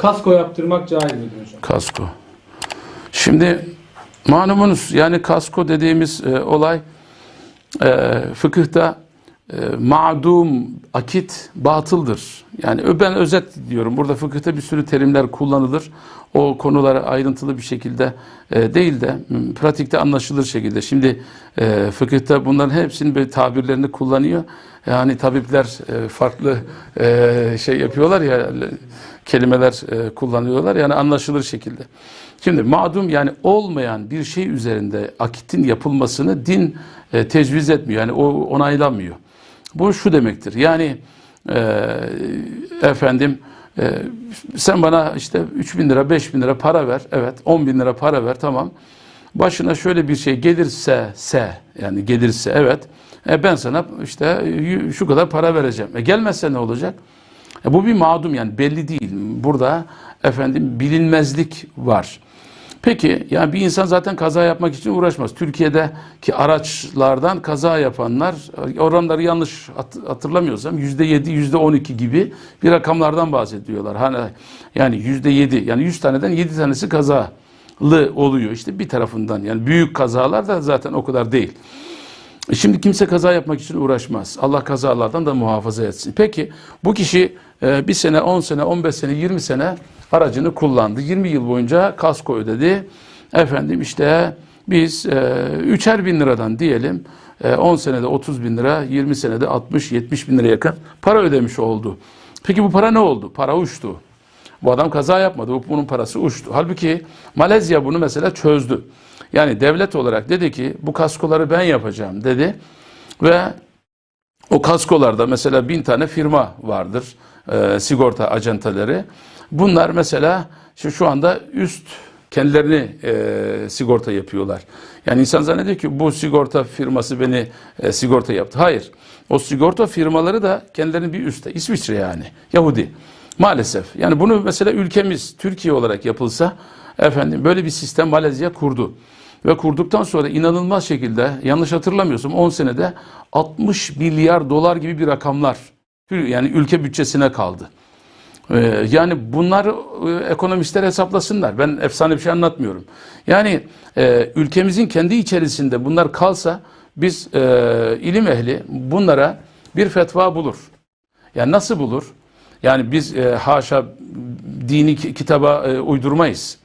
kasko yaptırmak caiz midir hocam? Kasko. Şimdi malumunuz yani kasko dediğimiz e, olay e, fıkıhta e, ma'dum, akit batıldır. Yani ben özet diyorum. Burada fıkıhta bir sürü terimler kullanılır. O konulara ayrıntılı bir şekilde e, değil de pratikte anlaşılır şekilde. Şimdi e, fıkıhta bunların hepsinin böyle tabirlerini kullanıyor. Yani tabipler e, farklı e, şey yapıyorlar ya kelimeler e, kullanıyorlar yani anlaşılır şekilde. Şimdi mağdum yani olmayan bir şey üzerinde akitin yapılmasını din e, tecviz etmiyor. Yani o onaylamıyor. Bu şu demektir. Yani e, efendim e, sen bana işte 3 bin lira 5 bin lira para ver. Evet 10 bin lira para ver tamam. Başına şöyle bir şey gelirse se yani gelirse evet e, ben sana işte şu kadar para vereceğim. E, gelmezse ne olacak? E, bu bir mağdum yani belli değil. Burada efendim bilinmezlik var. Peki yani bir insan zaten kaza yapmak için uğraşmaz. Türkiye'deki araçlardan kaza yapanlar oranları yanlış hat- hatırlamıyorsam yüzde yedi, yüzde on iki gibi bir rakamlardan bahsediyorlar. Hani yani yüzde yedi yani yüz taneden yedi tanesi kazalı oluyor. İşte bir tarafından yani büyük kazalar da zaten o kadar değil. E Şimdi kimse kaza yapmak için uğraşmaz. Allah kazalardan da muhafaza etsin. Peki bu kişi e, bir sene, 10 sene, 15 sene, 20 sene aracını kullandı. 20 yıl boyunca kasko ödedi. Efendim işte biz e, üçer bin liradan diyelim e, 10 senede 30 bin lira, 20 senede 60-70 bin lira yakın para ödemiş oldu. Peki bu para ne oldu? Para uçtu. Bu adam kaza yapmadı. Bu- Bunun parası uçtu. Halbuki Malezya bunu mesela çözdü. Yani devlet olarak dedi ki bu kaskoları ben yapacağım dedi. Ve o kaskolarda mesela bin tane firma vardır. e, sigorta acenteleri. Bunlar mesela şu, şu anda üst kendilerini e, sigorta yapıyorlar. Yani insan zannediyor ki bu sigorta firması beni e, sigorta yaptı. Hayır. O sigorta firmaları da kendilerinin bir üstte. İsviçre yani. Yahudi. Maalesef. Yani bunu mesela ülkemiz Türkiye olarak yapılsa efendim böyle bir sistem Malezya kurdu. Ve kurduktan sonra inanılmaz şekilde yanlış hatırlamıyorsam 10 senede 60 milyar dolar gibi bir rakamlar yani ülke bütçesine kaldı. Ee, yani bunlar e, ekonomistler hesaplasınlar. Ben efsane bir şey anlatmıyorum. Yani e, ülkemizin kendi içerisinde bunlar kalsa biz e, ilim ehli bunlara bir fetva bulur. Yani nasıl bulur? Yani biz e, haşa dini ki- kitaba e, uydurmayız.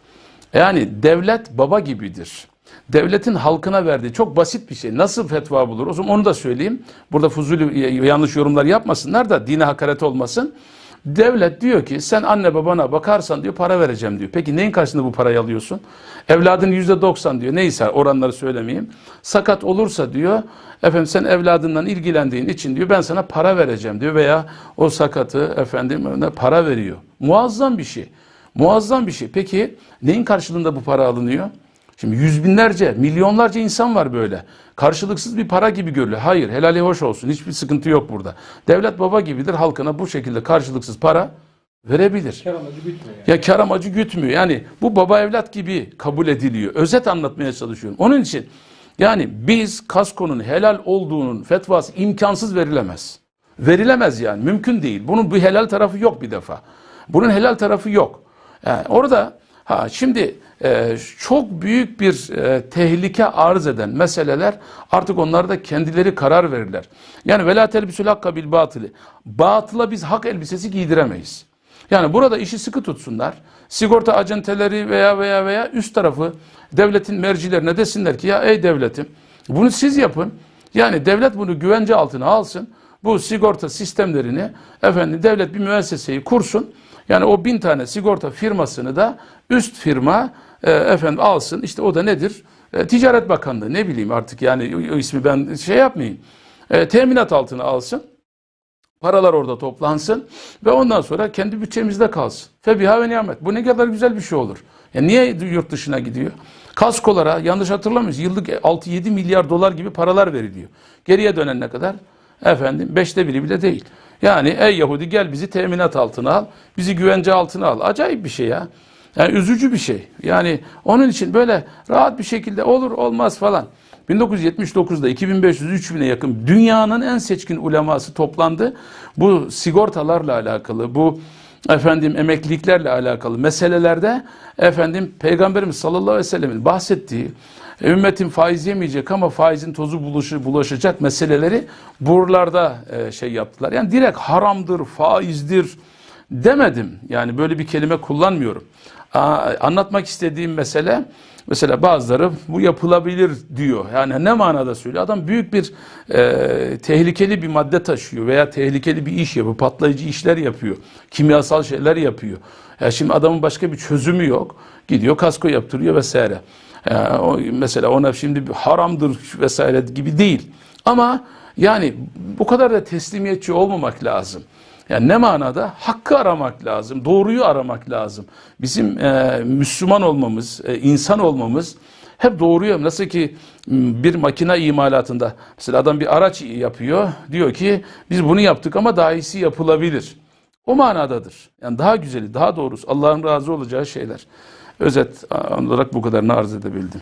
Yani devlet baba gibidir. Devletin halkına verdiği çok basit bir şey. Nasıl fetva bulur? O zaman onu da söyleyeyim. Burada fuzuli yanlış yorumlar yapmasınlar da dine hakaret olmasın. Devlet diyor ki sen anne babana bakarsan diyor para vereceğim diyor. Peki neyin karşılığında bu parayı alıyorsun? Evladın yüzde doksan diyor. Neyse oranları söylemeyeyim. Sakat olursa diyor efendim sen evladından ilgilendiğin için diyor ben sana para vereceğim diyor veya o sakatı efendim para veriyor. Muazzam bir şey. Muazzam bir şey. Peki neyin karşılığında bu para alınıyor? Şimdi yüz binlerce, milyonlarca insan var böyle. Karşılıksız bir para gibi görülüyor. Hayır, helali hoş olsun. Hiçbir sıkıntı yok burada. Devlet baba gibidir. Halkına bu şekilde karşılıksız para verebilir. Kar amacı bitmiyor yani. Ya kar amacı gütmüyor. Yani bu baba evlat gibi kabul ediliyor. Özet anlatmaya çalışıyorum. Onun için yani biz kaskonun helal olduğunun fetvası imkansız verilemez. Verilemez yani. Mümkün değil. Bunun bir helal tarafı yok bir defa. Bunun helal tarafı yok. Yani orada ha şimdi e, çok büyük bir e, tehlike arz eden meseleler artık onlar da kendileri karar verirler. Yani vela telbisül hakka bil batılı. Batıla biz hak elbisesi giydiremeyiz. Yani burada işi sıkı tutsunlar. Sigorta acenteleri veya veya veya üst tarafı devletin mercilerine desinler ki ya ey devletim bunu siz yapın. Yani devlet bunu güvence altına alsın. Bu sigorta sistemlerini efendim devlet bir müesseseyi kursun. Yani o bin tane sigorta firmasını da üst firma e, efendim alsın. İşte o da nedir? E, Ticaret Bakanlığı ne bileyim artık yani o, ismi ben şey yapmayayım. E, teminat altına alsın. Paralar orada toplansın ve ondan sonra kendi bütçemizde kalsın. Febiha ve nimet. Bu ne kadar güzel bir şey olur. Ya niye yurt dışına gidiyor? Kaskolara yanlış hatırlamıyoruz. Yıllık 6-7 milyar dolar gibi paralar veriliyor. Geriye dönen ne kadar? Efendim beşte biri bile değil. Yani ey Yahudi gel bizi teminat altına al. Bizi güvence altına al. Acayip bir şey ya. Yani üzücü bir şey. Yani onun için böyle rahat bir şekilde olur olmaz falan. 1979'da 2500-3000'e yakın dünyanın en seçkin uleması toplandı. Bu sigortalarla alakalı, bu efendim emekliliklerle alakalı meselelerde efendim Peygamberimiz sallallahu aleyhi ve sellemin bahsettiği ümmetin faiz yemeyecek ama faizin tozu bulaşı, bulaşacak meseleleri buralarda e, şey yaptılar. Yani direkt haramdır, faizdir demedim. Yani böyle bir kelime kullanmıyorum. Aa, anlatmak istediğim mesele mesela bazıları bu yapılabilir diyor. Yani ne manada söylüyor? Adam büyük bir e, tehlikeli bir madde taşıyor veya tehlikeli bir iş yapıyor, patlayıcı işler yapıyor, kimyasal şeyler yapıyor. Ya şimdi adamın başka bir çözümü yok. Gidiyor kasko yaptırıyor vesaire. O, mesela ona şimdi bir haramdır vesaire gibi değil. Ama yani bu kadar da teslimiyetçi olmamak lazım. Yani ne manada? Hakkı aramak lazım, doğruyu aramak lazım. Bizim e, Müslüman olmamız, e, insan olmamız hep doğruyu. Nasıl ki bir makine imalatında mesela adam bir araç yapıyor, diyor ki biz bunu yaptık ama daha iyisi yapılabilir. O manadadır. Yani daha güzeli, daha doğrusu Allah'ın razı olacağı şeyler. Özet olarak bu kadarını arz edebildim.